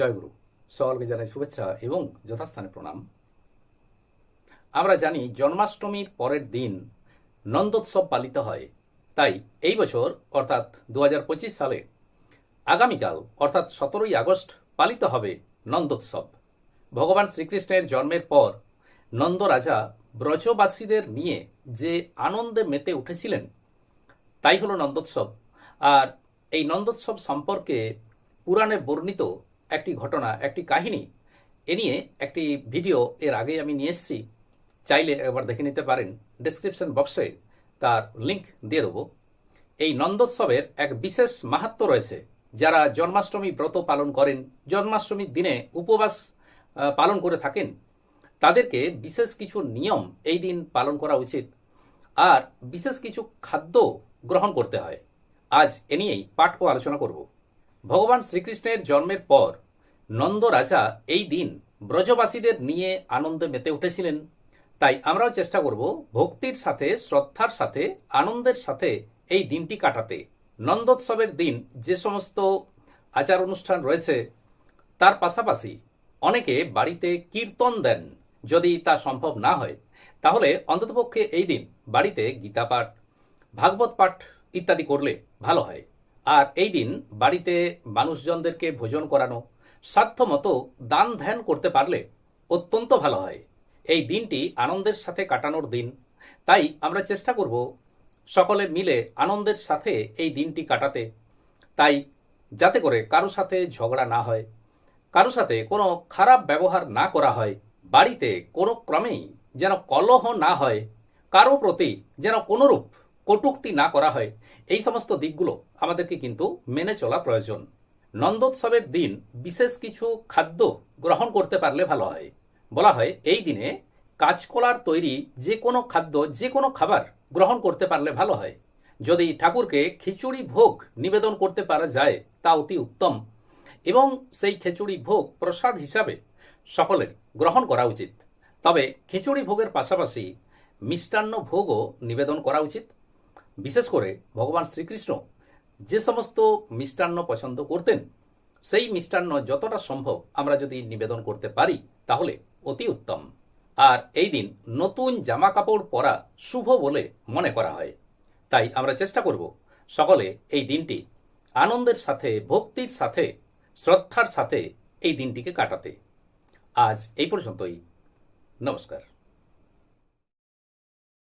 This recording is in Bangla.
জয়গুরু। সকলকে জানাই শুভেচ্ছা এবং যথাস্থানে প্রণাম। আমরা জানি জন্মাষ্টমীর পরের দিন নন্দোৎসব পালিত হয়। তাই এই বছর, অর্থাৎ দু হাজার পঁচিশ সালে, আগামীকাল, অর্থাৎ সতেরোই আগস্ট, পালিত হবে নন্দোৎসব। ভগবান শ্রীকৃষ্ণের জন্মের পর নন্দ রাজা ব্রজবাসীদের নিয়ে যে আনন্দে মেতে উঠেছিলেন, তাই হলো নন্দোৎসব। আর এই নন্দোৎসব সম্পর্কে পুরাণে বর্ণিত একটি ঘটনা, একটি কাহিনী এ নিয়ে একটি ভিডিও এর আগে আমি নিয়ে এসেছি। চাইলে একবার দেখে নিতে পারেন। ডেসক্রিপশন বক্সে তার লিংক দিয়ে দেবো। এই নন্দোৎসবের এক বিশেষ মাহাত্ম রয়েছে। যারা জন্মাষ্টমী ব্রত পালন করেন, জন্মাষ্টমীর দিনে উপবাস পালন করে থাকেন, তাদেরকে বিশেষ কিছু নিয়ম এই দিন পালন করা উচিত। আর বিশেষ কিছু খাদ্য গ্রহণ করতে হয়। আজ এ নিয়েই পাঠ ও আলোচনা করব। ভগবান শ্রীকৃষ্ণের জন্মের পর নন্দ রাজা এই দিন ব্রজবাসীদের নিয়ে আনন্দে মেতে উঠেছিলেন। তাই আমরাও চেষ্টা করব ভক্তির সাথে, শ্রদ্ধার সাথে, আনন্দের সাথে এই দিনটি কাটাতে। নন্দোৎসবের দিন যে সমস্ত আচার অনুষ্ঠান রয়েছে, তার পাশাপাশি অনেকে বাড়িতে কীর্তন দেন। যদি তা সম্ভব না হয়, তাহলে অন্ততপক্ষে এই দিন বাড়িতে গীতা পাঠ ভাগবত পাঠ ইত্যাদি করলে ভালো হয়। আর এই দিন বাড়িতে মানুষজনদেরকে ভোজন করানো সাধ্যমতো দান ধ্যান করতে পারলে অত্যন্ত ভালো হয়। এই দিনটি আনন্দের সাথে কাটানোর দিন। তাই আমরা চেষ্টা করব সকলে মিলে আনন্দের সাথে এই দিনটি কাটাতে। তাই যাতে করে কারও সাথে ঝগড়া না হয়, কারও সাথে কোনো খারাপ ব্যবহার না করা হয়, বাড়িতে কোনো ক্রমেই যেন কলহ না হয়, কারও প্রতি যেন কোনোরূপ কটূক্তি না করা হয়, এই সমস্ত দিকগুলো আমাদেরকে কিন্তু মেনে চলা প্রয়োজন। নন্দোৎসবের দিন বিশেষ কিছু খাদ্য গ্রহণ করতে পারলে ভালো হয়। বলা হয়, এই দিনে কাঁচকলার তৈরি যে কোনো খাদ্য, যে কোনো খাবার গ্রহণ করতে পারলে ভালো হয়। যদি ঠাকুরকে খিচুড়ি ভোগ নিবেদন করতে পারা যায়, তা অতি উত্তম। এবং সেই খিচুড়ি ভোগ প্রসাদ হিসাবে সকলের গ্রহণ করা উচিত। তবে খিচুড়ি ভোগের পাশাপাশি মিষ্টান্ন ভোগও নিবেদন করা উচিত। বিশেষ করে ভগবান শ্রীকৃষ্ণ যে সমস্ত মিষ্টান্ন পছন্দ করতেন, সেই মিষ্টান্ন যতটা সম্ভব আমরা যদি নিবেদন করতে পারি, তাহলে অতি উত্তম। আর এই দিন নতুন জামা কাপড় পরা শুভ বলে মনে করা হয়। তাই আমরা চেষ্টা করব সকলে এই দিনটি আনন্দের সাথে, ভক্তির সাথে, শ্রদ্ধার সাথে এই দিনটিকে কাটাতে। আজ এই পর্যন্তই। নমস্কার।